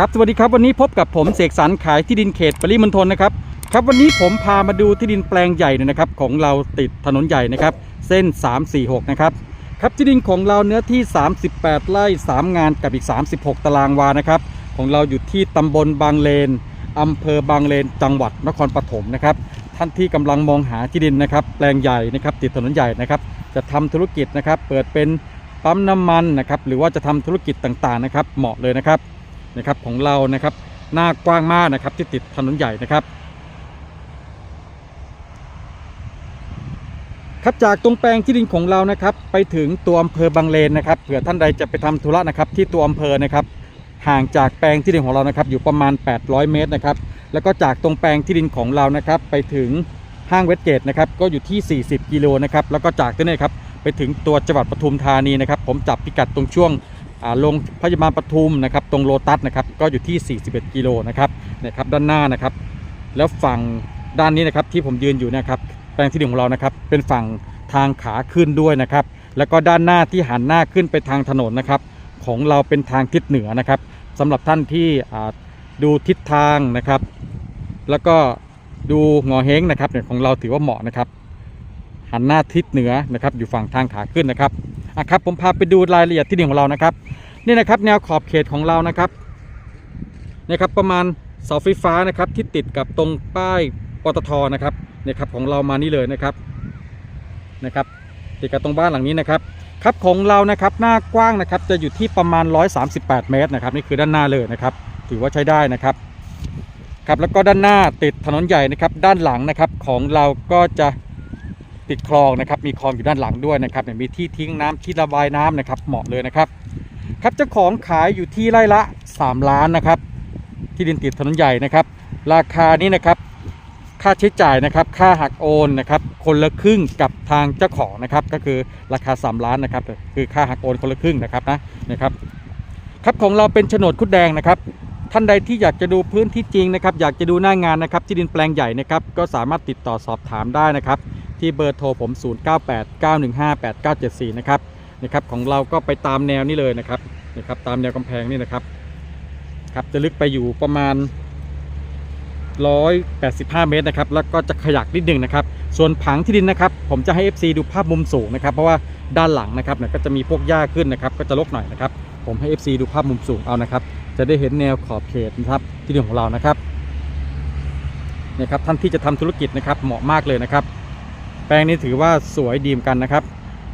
ครับสวัสดีครับวันนี้พบกับผมเสกสรรขายที่ดินเขตปริมณฑลนะครับครับวันนี้ผมพามาดูที่ดินแปลงใหญ่เนี่ยนะครับ ของเราติดถนนใหญ่นะครับ เส้น 346 นะครับครับที่ดินของเราเนื้อที่ 38 ไร่ 3 งานกับอีก 36 ตารางวานะครับ ของเราอยู่ที่ตำบลบางเลนอำเภอบางเลนจังหวัดนครปฐมนะครับท่านที่กำลังมองหาที่ดินนะครับ แปลงใหญ่นะครับ ติดถนนใหญ่นะครับ จะทำธุรกิจนะครับ เปิดเป็นปั๊มน้ำมันนะครับ หรือว่าจะทำธุรกิจต่างๆนะครับ เหมาะเลยนะครับ นะครับของเรานะครับ หน้ากว้างมากนะครับที่ติดถนนใหญ่นะครับ ครับจากตรงแปลงที่ดินของเรานะครับ ไปถึงตัวอำเภอบางเลนนะครับเผื่อท่านใดจะไปทำธุระนะครับที่ตัวอำเภอนะครับ ห่างจากแปลงที่ดินของเรานะครับ อยู่ประมาณ 800 เมตรนะครับ แล้วก็จากตรงแปลงที่ดินของเรานะครับ ไปถึงห้างเวสเกตนะครับก็อยู่ที่ 40 กิโลนะครับแล้วก็จากที่นี่ครับไปถึงตัวจังหวัดปทุมธานีนะครับ ผมจับพิกัดตรงช่วง อ่าลงพยาบาลปทุมนะครับตรงโลตัสนะครับก็อยู่ที่ 41 กิโลนะครับนะครับด้านหน้านะครับ แล้วฝั่งด้านนี้นะครับที่ผมยืนอยู่เนะครับแปลงที่ดินของเรานะครับเป็นฝั่งทางขาขึ้นด้วยนะครับ แล้วก็ด้านหน้าที่หันหน้าขึ้นไปทางถนนนะครับ ของเราเป็นทางทิศเหนือนะครับสำหรับท่านที่ดูทิศทางนะครับ แล้วก็ดูงอเฮงนะครับเนี่ยของเราถือว่าเหมาะนะครับ หันหน้าทิศเหนือนะครับ อยู่ฝั่งทางขาขึ้นนะครับ อะครับผมพาไปดูรายละเอียดที่ดินของเรานะครับนี่นะครับแนวขอบเขตของเรานะครับนะครับประมาณเสาไฟฟ้านะครับที่ติดกับตรงป้ายปตทนะครับนี่ครับของเรามานี่เลยนะครับนะครับติดกับตรงบ้านหลังนี้นะครับครับของเรานะครับหน้ากว้างนะครับจะอยู่ที่ประมาณ 138 เมตรนะครับนี่คือด้านหน้าเลยนะครับ ถือว่าใช้ได้นะครับครับแล้วก็ด้านหน้าติดถนนใหญ่นะครับ ด้านหลังนะครับของเราก็จะ ติดคลองนะครับ มีคลองอยู่ด้านหลังด้วยนะครับเนี่ยมีที่ทิ้งน้ำที่ระบายน้ำนะครับ เหมาะเลยนะครับ ครับเจ้าของขายอยู่ที่ไร่ละ 3 ล้านนะครับ ที่ดินติดถนนใหญ่นะครับ ราคานี้นะครับ ค่าใช้จ่ายนะครับ ค่าหักโอนนะครับ คนละครึ่งกับทางเจ้าของนะครับ ก็คือราคา 3 ล้านนะครับ คือค่าหักโอนคนละครึ่งนะครับนะนะครับ ครับของเราเป็นโฉนดคุดแดงนะครับท่านใดที่อยากจะดูพื้นที่จริงนะครับ อยากจะดูหน้างานนะครับที่ดินแปลงใหญ่นะครับ ก็สามารถติดต่อสอบถามได้นะครับ ที่เบอร์โทรผม 0989158974 นะครับนะครับของเราก็ไปตามแนวนี้เลยนะครับนะครับตามแนวกำแพงนี่นะครับครับจะลึกไปอยู่ประมาณ 185 เมตรนะครับแล้วก็จะขยักนิดหนึ่งนะครับ ส่วนผังที่ดินนะครับ ผมจะให้ FC ดูภาพมุมสูงนะครับ เพราะว่าด้านหลังนะครับเนี่ยก็จะมีพวกหญ้าขึ้นนะครับ ก็จะรกหน่อยนะครับ ผมให้ FC ดูภาพมุมสูงเอานะครับ จะได้เห็นแนวขอบเขตนะครับที่ดินของเรานะครับนี่ยครับท่านที่จะทำธุรกิจนะครับเหมาะมากเลยนะครับ แปลงนี้ถือว่าสวยดีเหมอนกันนะครับ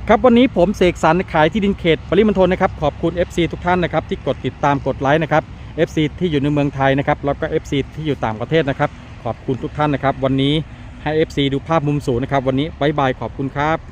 ครับวันนี้ผมเสกสรรขายที่ดินเขตปริมณฑลนะครับขอบคุณ FC ทุกท่านนะครับที่กดติดตามกดไลค์นะครับ FC ที่อยู่ในเมืองไทยนะครับแล้วก็ FC ที่อยู่ต่างประเทศนะครับ ขอบคุณทุกท่านนะครับ วันนี้ให้ FC ดูภาพมุมสูงนะครับ วันนี้บายบายขอบคุณครับ